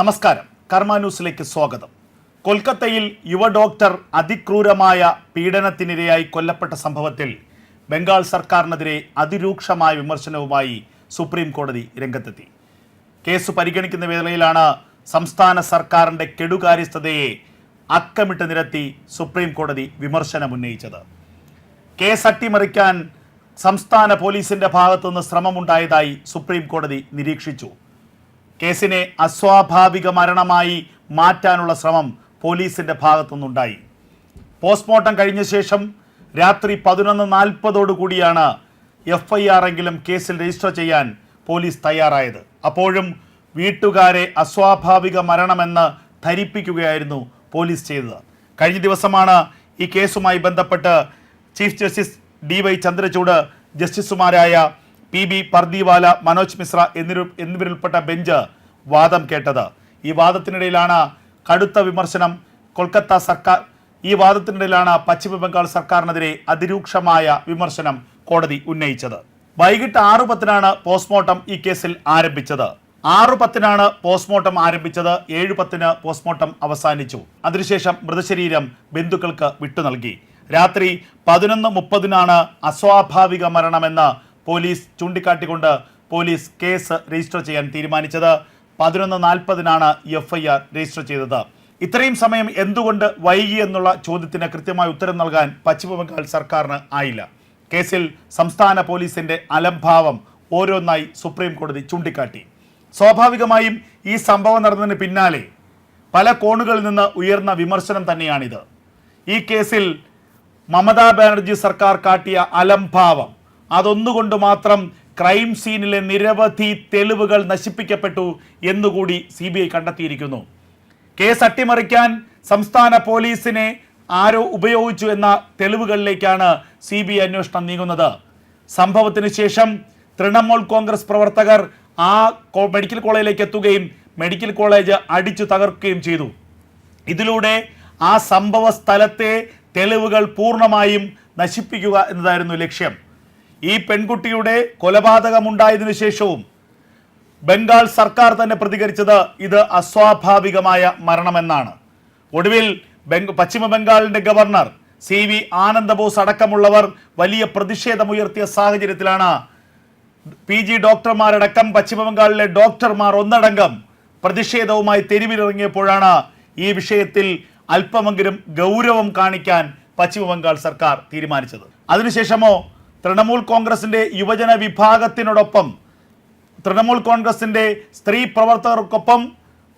നമസ്കാരം. കർമ്മ ന്യൂസിലേക്ക് സ്വാഗതം. കൊൽക്കത്തയിൽ യുവ ഡോക്ടർ അതിക്രൂരമായ പീഡനത്തിനിരയായി കൊല്ലപ്പെട്ട സംഭവത്തിൽ ബംഗാൾ സർക്കാരിനെതിരെ അതിരൂക്ഷമായ വിമർശനവുമായി സുപ്രീം കോടതി രംഗത്തെത്തി. കേസ് പരിഗണിക്കുന്ന വേളയിലാണ് സംസ്ഥാന സർക്കാരിന്റെ കെടുകാര്യസ്ഥതയെ അക്കമിട്ട് നിരത്തി സുപ്രീം കോടതി വിമർശനമുന്നയിച്ചത് കേസ് അട്ടിമറിക്കാൻ സംസ്ഥാന പോലീസിന്റെ ഭാഗത്തുനിന്ന് ശ്രമമുണ്ടായതായി സുപ്രീം കോടതി നിരീക്ഷിച്ചു. കേസിനെ അസ്വാഭാവിക മരണമായി മാറ്റാനുള്ള ശ്രമം പോലീസിന്റെ ഭാഗത്തുനിന്നുണ്ടായി. പോസ്റ്റ്മോർട്ടം കഴിഞ്ഞ ശേഷം രാത്രി പതിനൊന്ന് നാൽപ്പതോടു കൂടിയാണ് എഫ് ഐ ആർ എങ്കിലും കേസിൽ രജിസ്റ്റർ ചെയ്യാൻ പോലീസ് തയ്യാറായത്. അപ്പോഴും വീട്ടുകാരെ അസ്വാഭാവിക മരണമെന്ന് ധരിപ്പിക്കുകയായിരുന്നു പോലീസ് ചെയ്തത്. കഴിഞ്ഞ ദിവസമാണ് ഈ കേസുമായി ബന്ധപ്പെട്ട് chief justice D Y Chandrachud ജസ്റ്റിസുമാരായ പി ബി പർദിവാല മനോജ് മിശ്ര എന്നിവർ എന്നിവരുൾപ്പെട്ട ബെഞ്ച് വാദം കേട്ടത്. ഈ വാദത്തിനിടയിലാണ് കടുത്ത വിമർശനം. കൊൽക്കത്ത സർക്കാർ ഈ വാദത്തിനിടയിലാണ് പശ്ചിമ ബംഗാൾ സർക്കാരിനെതിരെ അതിരൂക്ഷമായ വിമർശനം കോടതി ഉന്നയിച്ചത്. വൈകിട്ട് ആറു പത്തിനാണ് പോസ്റ്റ്മോർട്ടം ഈ കേസിൽ ആരംഭിച്ചത്. ആറു പത്തിനാണ് പോസ്റ്റ്മോർട്ടം ആരംഭിച്ചത്. ഏഴ് പത്തിന് പോസ്റ്റ്മോർട്ടം അവസാനിച്ചു. അതിനുശേഷം മൃതശരീരം ബന്ധുക്കൾക്ക് വിട്ടു നൽകി രാത്രി പതിനൊന്ന് മുപ്പതിനാണ് അസ്വാഭാവിക മരണമെന്ന് പോലീസ് ചൂണ്ടിക്കാട്ടിക്കൊണ്ട് പോലീസ് കേസ് രജിസ്റ്റർ ചെയ്യാൻ തീരുമാനിച്ചത്. പതിനൊന്ന് നാൽപ്പതിനാണ് എഫ് ഐ ആർ രജിസ്റ്റർ ചെയ്തത്. ഇത്രയും സമയം എന്തുകൊണ്ട് വൈകി എന്നുള്ള ചോദ്യത്തിന് കൃത്യമായ ഉത്തരം നൽകാൻ പശ്ചിമബംഗാൾ സർക്കാരിന് ആയില്ല. കേസിൽ സംസ്ഥാന പോലീസിന്റെ അലംഭാവം ഓരോന്നായി സുപ്രീം കോടതി ചൂണ്ടിക്കാട്ടി. സ്വാഭാവികമായും ഈ സംഭവം നടന്നതിന് പിന്നാലെ പല കോണുകളിൽ നിന്ന് ഉയർന്ന വിമർശനം തന്നെയാണിത്. ഈ കേസിൽ മമതാ ബാനർജി സർക്കാർ കാട്ടിയ അലംഭാവം അതൊന്നുകൊണ്ട് മാത്രം ക്രൈം സീനിലെ നിരവധി തെളിവുകൾ നശിപ്പിക്കപ്പെട്ടു എന്നുകൂടി സി ബി ഐ കണ്ടെത്തിയിരിക്കുന്നു. കേസ് അട്ടിമറിക്കാൻ സംസ്ഥാന പോലീസിനെ ആരോ ഉപയോഗിച്ചു എന്ന തെളിവുകളിലേക്കാണ് സി ബി ഐ അന്വേഷണം നീങ്ങുന്നത്. സംഭവത്തിന് ശേഷം തൃണമൂൽ കോൺഗ്രസ് പ്രവർത്തകർ ആ മെഡിക്കൽ കോളേജിലേക്ക് എത്തുകയും മെഡിക്കൽ കോളേജ് അടിച്ചു തകർക്കുകയും ചെയ്തു. ഇതിലൂടെ ആ സംഭവ സ്ഥലത്തെ തെളിവുകൾ പൂർണമായും നശിപ്പിക്കുക എന്നതായിരുന്നു ലക്ഷ്യം. ഈ പെൺകുട്ടിയുടെ കൊലപാതകമുണ്ടായതിനു ശേഷവും ബംഗാൾ സർക്കാർ തന്നെ പ്രതികരിച്ചത് ഇത് അസ്വാഭാവികമായ മരണമെന്നാണ്. ഒടുവിൽ പശ്ചിമ ബംഗാളിന്റെ ഗവർണർ സി വി ആനന്ദബോസ് അടക്കമുള്ളവർ വലിയ പ്രതിഷേധമുയർത്തിയ സാഹചര്യത്തിലാണ് പി ജി ഡോക്ടർമാരടക്കം പശ്ചിമ ബംഗാളിലെ ഡോക്ടർമാർ ഒന്നടങ്കം പ്രതിഷേധവുമായി തെരുവിലിറങ്ങിയപ്പോഴാണ് ഈ വിഷയത്തിൽ അല്പമെങ്കിലും ഗൗരവം കാണിക്കാൻ പശ്ചിമ ബംഗാൾ സർക്കാർ തീരുമാനിച്ചത്. അതിനുശേഷമോ തൃണമൂൽ കോൺഗ്രസിന്റെ യുവജന വിഭാഗത്തിനോടൊപ്പം തൃണമൂൽ കോൺഗ്രസിന്റെ സ്ത്രീ പ്രവർത്തകർക്കൊപ്പം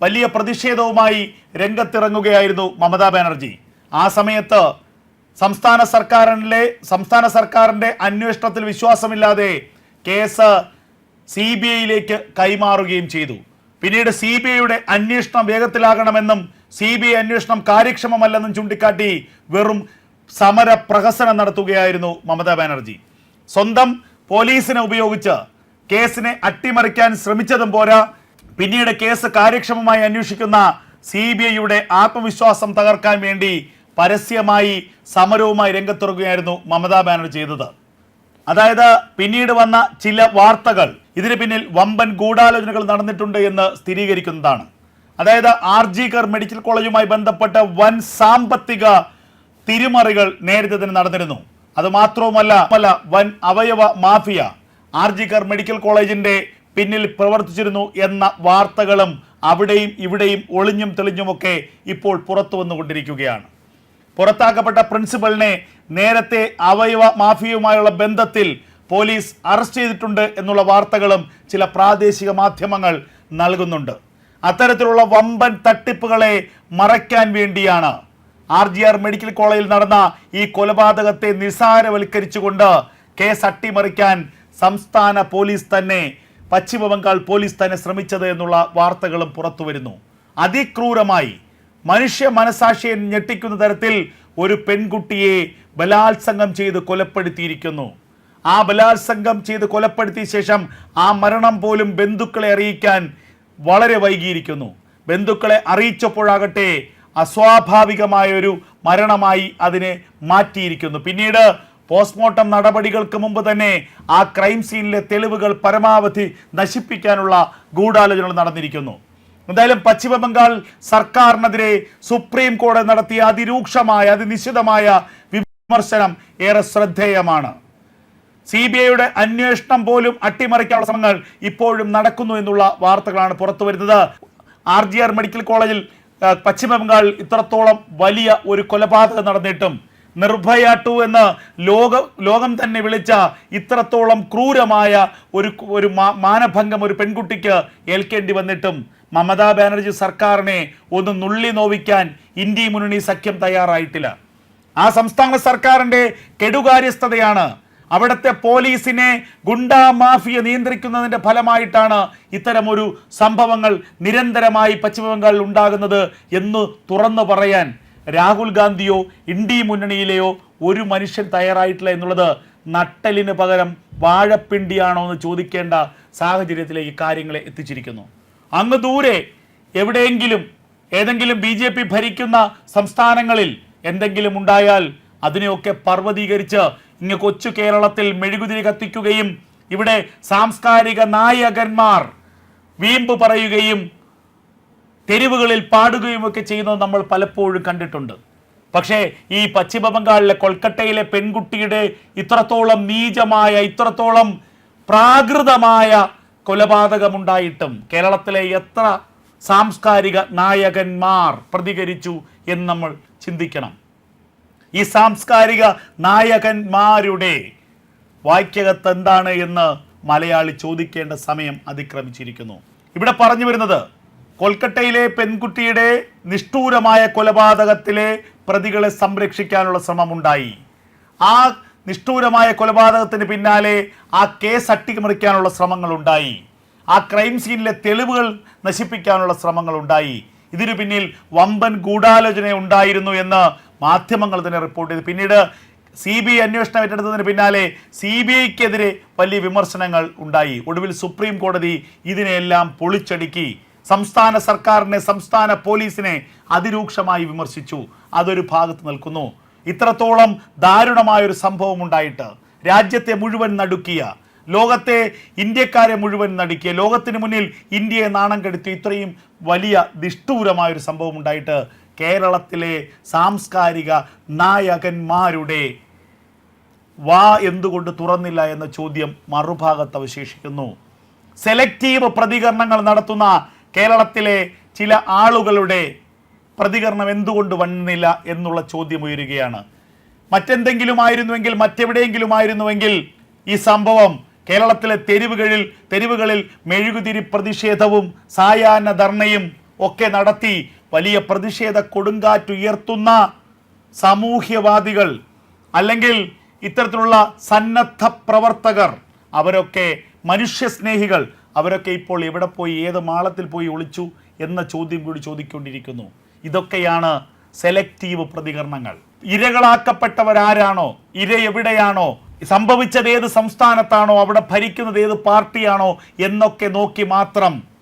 വലിയ പ്രതിഷേധവുമായി രംഗത്തിറങ്ങുകയായിരുന്നു മമതാ ബാനർജി. ആ സമയത്ത് സംസ്ഥാന സർക്കാരിലെ സംസ്ഥാന സർക്കാരിന്റെ അന്വേഷണത്തിൽ വിശ്വാസമില്ലാതെ കേസ് സി ബി ഐയിലേക്ക് കൈമാറുകയും ചെയ്തു. പിന്നീട് സി ബി ഐയുടെ അന്വേഷണം വേഗത്തിലാകണമെന്നും സി ബി ഐ അന്വേഷണം കാര്യക്ഷമമല്ലെന്നും ചൂണ്ടിക്കാട്ടി വെറും സമര പ്രഹസനം നടത്തുകയായിരുന്നു മമതാ ബാനർജി. സ്വന്തം പോലീസിനെ ഉപയോഗിച്ച് കേസിനെ അട്ടിമറിക്കാൻ ശ്രമിച്ചതും പോരാ. പിന്നീട് കേസ് കാര്യക്ഷമമായി അന്വേഷിക്കുന്ന സി ബി ഐയുടെ ആത്മവിശ്വാസം തകർക്കാൻ വേണ്ടി പരസ്യമായി സമരവുമായി രംഗത്തിറങ്ങുകയായിരുന്നു മമതാ ബാനർജി ചെയ്തത്. അതായത് പിന്നീട് വന്ന ചില വാർത്തകൾ ഇതിന് പിന്നിൽ വമ്പൻ ഗൂഢാലോചനകൾ നടന്നിട്ടുണ്ട് എന്ന് സ്ഥിരീകരിക്കുന്നതാണ്. അതായത് ആർ ജി കർ മെഡിക്കൽ കോളേജുമായി ബന്ധപ്പെട്ട വൻ സാമ്പത്തിക തിരിമറികൾ നേരത്തെ തന്നെ നടന്നിരുന്നു. അത് മാത്രവുമല്ല അല്ല വൻ അവയവ മാഫിയ ആർജിക്കർ കർ മെഡിക്കൽ കോളേജിന്റെ പിന്നിൽ പ്രവർത്തിച്ചിരുന്നു എന്ന വാർത്തകളും അവിടെയും ഇവിടെയും ഒളിഞ്ഞും തെളിഞ്ഞുമൊക്കെ ഇപ്പോൾ പുറത്തു വന്നുകൊണ്ടിരിക്കുകയാണ്. പുറത്താക്കപ്പെട്ട പ്രിൻസിപ്പലിനെ നേരത്തെ അവയവ മാഫിയയുമായുള്ള ബന്ധത്തിൽ പോലീസ് അറസ്റ്റ് ചെയ്തിട്ടുണ്ട് എന്നുള്ള വാർത്തകളും ചില പ്രാദേശിക മാധ്യമങ്ങൾ നൽകുന്നുണ്ട്. അത്തരത്തിലുള്ള വമ്പൻ തട്ടിപ്പുകളെ മറയ്ക്കാൻ വേണ്ടിയാണ് ആർ ജി ആർ മെഡിക്കൽ കോളേജിൽ നടന്ന ഈ കൊലപാതകത്തെ നിസ്സാരവൽക്കരിച്ചുകൊണ്ട് കേസ് അട്ടിമറിക്കാൻ സംസ്ഥാന പോലീസ് തന്നെ പശ്ചിമ ബംഗാൾ പോലീസ് തന്നെ ശ്രമിച്ചത് എന്നുള്ള വാർത്തകളും പുറത്തു വരുന്നു. അതിക്രൂരമായി മനുഷ്യ മനസാക്ഷിയെ ഞെട്ടിക്കുന്ന തരത്തിൽ ഒരു പെൺകുട്ടിയെ ബലാത്സംഗം ചെയ്ത് കൊലപ്പെടുത്തിയിരിക്കുന്നു. ആ ബലാത്സംഗം ചെയ്ത് കൊലപ്പെടുത്തിയ ശേഷം ആ മരണം പോലും ബന്ധുക്കളെ അറിയിക്കാൻ വളരെ വൈകിയിരിക്കുന്നു. ബന്ധുക്കളെ അറിയിച്ചപ്പോഴാകട്ടെ അസ്വാഭാവികമായ ഒരു മരണമായി അതിനെ മാറ്റിയിരിക്കുന്നു. പിന്നീട് പോസ്റ്റ്മോർട്ടം നടപടികൾക്ക് മുമ്പ് തന്നെ ആ ക്രൈം സീനിലെ തെളിവുകൾ പരമാവധി നശിപ്പിക്കാനുള്ള ഗൂഢാലോചനകൾ നടന്നിരിക്കുന്നു. എന്തായാലും പശ്ചിമബംഗാൾ സർക്കാരിനെതിരെ സുപ്രീം കോടതി നടത്തിയ അതിരൂക്ഷമായ അതിനിശ്ചിതമായ വിമർശനം ഏറെ ശ്രദ്ധേയമാണ്. സി ബി ഐയുടെ അന്വേഷണം പോലും അട്ടിമറിക്കാനുള്ള ശ്രമങ്ങൾ ഇപ്പോഴും നടക്കുന്നു എന്നുള്ള വാർത്തകളാണ് പുറത്തു വരുന്നത് ആർ ജി ആർ മെഡിക്കൽ കോളേജിൽ പശ്ചിമ ബംഗാൾ ഇത്രത്തോളം വലിയ ഒരു കൊലപാതകം നടന്നിട്ടും നിർഭയ ടു എന്ന് ലോക ലോകം തന്നെ വിളിച്ച ഇത്രത്തോളം ക്രൂരമായ ഒരു ഒരു മാനഭംഗം ഒരു പെൺകുട്ടിക്ക് ഏൽക്കേണ്ടി വന്നിട്ടും മമതാ ബാനർജി സർക്കാരിനെ ഒന്ന് നുള്ളി നോവിക്കാൻ ഇന്ത്യ മുന്നണി സഖ്യം തയ്യാറായിട്ടില്ല. ആ സംസ്ഥാന സർക്കാരിന്റെ കെടുകാര്യസ്ഥതയാണ് അവിടുത്തെ പോലീസിനെ ഗുണ്ടാ മാഫിയ നിയന്ത്രിക്കുന്നതിന്റെ ഫലമായിട്ടാണ് ഇത്തരമൊരു സംഭവങ്ങൾ നിരന്തരമായി പശ്ചിമബംഗാളിൽ ഉണ്ടാകുന്നത് എന്ന് തുറന്നു പറയാൻ രാഹുൽ ഗാന്ധിയോ ഇന്ത്യ മുന്നണിയിലെയോ ഒരു മനുഷ്യൻ തയ്യാറായിട്ടില്ല എന്നുള്ളത് നട്ടലിന് പകരം വാഴപ്പിണ്ടിയാണോ എന്ന് ചോദിക്കേണ്ട സാഹചര്യത്തിലേക്ക് കാര്യങ്ങളെ എത്തിച്ചിരിക്കുന്നു. അങ്ങ് ദൂരെ എവിടെയെങ്കിലും ഏതെങ്കിലും ബി ഭരിക്കുന്ന സംസ്ഥാനങ്ങളിൽ എന്തെങ്കിലും ഉണ്ടായാൽ അതിനെയൊക്കെ പർവതീകരിച്ച് ഇങ്ങ് കൊച്ചു കേരളത്തിൽ മെഴുകുതിരി കത്തിക്കുകയും ഇവിടെ സാംസ്കാരിക നായകന്മാർ വീമ്പ് പറയുകയും തെരുവുകളിൽ പാടുകയും ഒക്കെ ചെയ്യുന്നത് നമ്മൾ പലപ്പോഴും കണ്ടിട്ടുണ്ട്. പക്ഷേ ഈ പശ്ചിമ ബംഗാളിലെ കൊൽക്കട്ടയിലെ പെൺകുട്ടിയുടെ ഇത്രത്തോളം നീചമായ ഇത്രത്തോളം പ്രാകൃതമായ കൊലപാതകമുണ്ടായിട്ടും കേരളത്തിലെ എത്ര സാംസ്കാരിക നായകന്മാർ പ്രതികരിച്ചു എന്ന് നമ്മൾ ചിന്തിക്കണം. ഈ സാംസ്കാരിക നായകന്മാരുടെ വാക്യകത്ത് എന്താണ് എന്ന് മലയാളി ചോദിക്കേണ്ട സമയം അതിക്രമിച്ചിരിക്കുന്നു. ഇവിടെ പറഞ്ഞു വരുന്നത് കൊൽക്കട്ടയിലെ പെൺകുട്ടിയുടെ നിഷ്ഠൂരമായ കൊലപാതകത്തിലെ പ്രതികളെ സംരക്ഷിക്കാനുള്ള ശ്രമമുണ്ടായി. ആ നിഷ്ഠൂരമായ കൊലപാതകത്തിന് പിന്നാലെ ആ കേസ് അട്ടിമറിക്കാനുള്ള ശ്രമങ്ങളുണ്ടായി. ആ ക്രൈം സീനിലെ തെളിവുകൾ നശിപ്പിക്കാനുള്ള ശ്രമങ്ങൾ ഉണ്ടായി ഇതിനു പിന്നിൽ വമ്പൻ ഗൂഢാലോചന ഉണ്ടായിരുന്നു എന്ന് മാധ്യമങ്ങൾ തന്നെ റിപ്പോർട്ട് ചെയ്തു. പിന്നീട് സി ബി ഐ അന്വേഷണം ഏറ്റെടുത്തതിന് പിന്നാലെ സി ബി ഐക്കെതിരെ വലിയ വിമർശനങ്ങൾ ഉണ്ടായി. ഒടുവിൽ സുപ്രീം കോടതി ഇതിനെല്ലാം പൊളിച്ചടുക്കി. സംസ്ഥാന സർക്കാരിനെ സംസ്ഥാന പോലീസിനെ അതിരൂക്ഷമായി വിമർശിച്ചു. അതൊരു ഭാഗത്ത് നിൽക്കുന്നു. ഇത്രത്തോളം ദാരുണമായൊരു സംഭവം ഉണ്ടായിട്ട് രാജ്യത്തെ മുഴുവൻ നടുക്കിയ ലോകത്തെ ഇന്ത്യക്കാരെ മുഴുവൻ നടുക്കിയ ലോകത്തിന് മുന്നിൽ ഇന്ത്യയെ നാണം കെടുത്തിയ ഇത്രയും വലിയ നിഷ്ഠൂരമായൊരു സംഭവം ഉണ്ടായിട്ട് കേരളത്തിലെ സാംസ്കാരിക നായകന്മാരുടെ വാ എന്തുകൊണ്ട് തുറന്നില്ല എന്ന ചോദ്യം മറുഭാഗത്ത് അവശേഷിക്കുന്നു. സെലക്റ്റീവ് പ്രതികരണങ്ങൾ നടത്തുന്ന കേരളത്തിലെ ചില ആളുകളുടെ പ്രതികരണം എന്തുകൊണ്ട് വന്നില്ല എന്നുള്ള ചോദ്യം ഉയരുകയാണ്. മറ്റെന്തെങ്കിലും ആയിരുന്നുവെങ്കിൽ മറ്റെവിടെയെങ്കിലും ആയിരുന്നുവെങ്കിൽ ഈ സംഭവം കേരളത്തിലെ തെരുവുകളിൽ തെരുവുകളിൽ മെഴുകുതിരി പ്രതിഷേധവും സായാഹ്ന ധർണയും ഒക്കെ നടത്തി വലിയ പ്രതിഷേധ കൊടുങ്കാറ്റുയർത്തുന്ന സാമൂഹ്യവാദികൾ അല്ലെങ്കിൽ ഇത്തരത്തിലുള്ള സന്നദ്ധ പ്രവർത്തകർ അവരൊക്കെ മനുഷ്യസ്നേഹികൾ അവരൊക്കെ ഇപ്പോൾ എവിടെ പോയി ഏത് മാളത്തിൽ പോയി ഒളിച്ചു എന്ന ചോദ്യം കൂടി ചോദിക്കൊണ്ടിരിക്കുന്നു. ഇതൊക്കെയാണ് സെലക്റ്റീവ് പ്രതികരണങ്ങൾ. ഇരകളാക്കപ്പെട്ടവരാരാണോ? ഇര എവിടെയാണോ? സംഭവിച്ചത് ഏത് സംസ്ഥാനത്താണോ? അവിടെ ഭരിക്കുന്നത് ഏത് പാർട്ടിയാണോ? എന്നൊക്കെ നോക്കി മാത്രം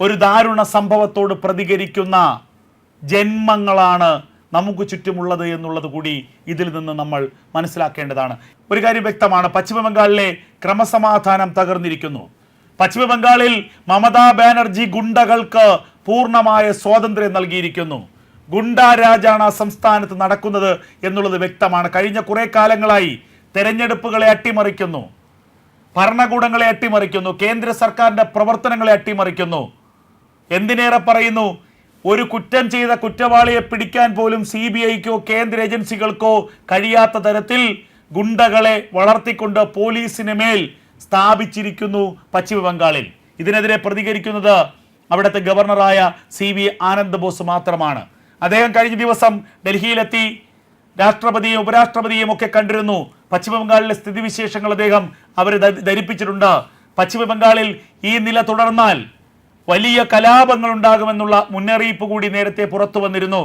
ഒരു ദാരുണ സംഭവത്തോട് പ്രതികരിക്കുന്ന ജന്മങ്ങളാണ് നമുക്ക് ചുറ്റുമുള്ളത് എന്നുള്ളത് കൂടി ഇതിൽ നിന്ന് നമ്മൾ മനസ്സിലാക്കേണ്ടതാണ്. ഒരു കാര്യം വ്യക്തമാണ്. പശ്ചിമബംഗാളിലെ ക്രമസമാധാനം തകർന്നിരിക്കുന്നു. പശ്ചിമബംഗാളിൽ മമതാ ബാനർജി ഗുണ്ടകൾക്ക് പൂർണമായ സ്വാതന്ത്ര്യം നൽകിയിരിക്കുന്നു. ഗുണ്ടാരാജാണ് ആ സംസ്ഥാനത്ത് നടക്കുന്നത് എന്നുള്ളത് വ്യക്തമാണ്. കഴിഞ്ഞ കുറേ കാലങ്ങളായി തെരഞ്ഞെടുപ്പുകളെ അട്ടിമറിക്കുന്നു. ഭരണകൂടങ്ങളെ അട്ടിമറിക്കുന്നു. കേന്ദ്ര സർക്കാരിന്റെ പ്രവർത്തനങ്ങളെ അട്ടിമറിക്കുന്നു. എന്തിനേറെ പറയുന്നു? ഒരു കുറ്റം ചെയ്ത കുറ്റവാളിയെ പിടിക്കാൻ പോലും സി ബി ഐക്കോ കേന്ദ്ര ഏജൻസികൾക്കോ കഴിയാത്ത തരത്തിൽ ഗുണ്ടകളെ വളർത്തിക്കൊണ്ട് പോലീസിന് മേൽ സ്ഥാപിച്ചിരിക്കുന്നു പശ്ചിമ ബംഗാളിൽ. ഇതിനെതിരെ പ്രതികരിക്കുന്നത് അവിടുത്തെ ഗവർണറായ സി വി ആനന്ദ് ബോസ് മാത്രമാണ്. അദ്ദേഹം കഴിഞ്ഞ ദിവസം ഡൽഹിയിലെത്തി രാഷ്ട്രപതിയും ഉപരാഷ്ട്രപതിയും ഒക്കെ കണ്ടിരുന്നു. പശ്ചിമ ബംഗാളിലെ സ്ഥിതിവിശേഷങ്ങൾ അദ്ദേഹം അവരെ ധരിപ്പിച്ചിട്ടുണ്ട്. പശ്ചിമ ബംഗാളിൽ ഈ നില തുടർന്നാൽ വലിയ കലാപങ്ങൾ ഉണ്ടാകുമെന്നുള്ള മുന്നറിയിപ്പ് കൂടി നേരത്തെ പുറത്തു വന്നിരുന്നു.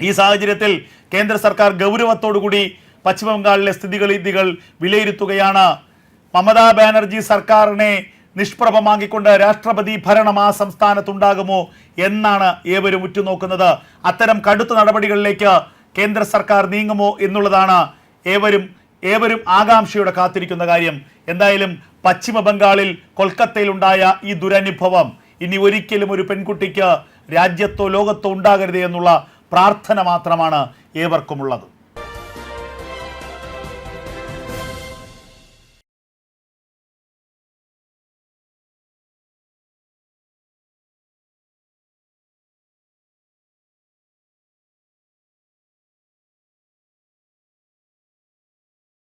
ഈ സാഹചര്യത്തിൽ കേന്ദ്ര സർക്കാർ ഗൗരവത്തോടുകൂടി പശ്ചിമബംഗാളിലെ സ്ഥിതിഗതികൾ വിലയിരുത്തുകയാണ്. മമതാ ബാനർജി സർക്കാരിനെ നിഷ്പ്രഭമാക്കിക്കൊണ്ട് രാഷ്ട്രപതി ഭരണം ആ സംസ്ഥാനത്തുണ്ടാകുമോ എന്നാണ് ഏവരും ഉറ്റുനോക്കുന്നത്. അത്തരം കടുത്ത നടപടികളിലേക്ക് കേന്ദ്ര സർക്കാർ നീങ്ങുമോ എന്നുള്ളതാണ് ഏവരും ഏവരും ആകാംക്ഷയോടെ കാത്തിരിക്കുന്ന കാര്യം. എന്തായാലും പശ്ചിമ ബംഗാളിൽ കൊൽക്കത്തയിലുണ്ടായ ഈ ദുരനുഭവം ഇനി ഒരിക്കലും ഒരു പെൺകുട്ടിക്ക് രാജ്യത്തോ ലോകത്തോ ഉണ്ടാകരുത് എന്നുള്ള പ്രാർത്ഥന മാത്രമാണ് ഏവർക്കുമുള്ളത്.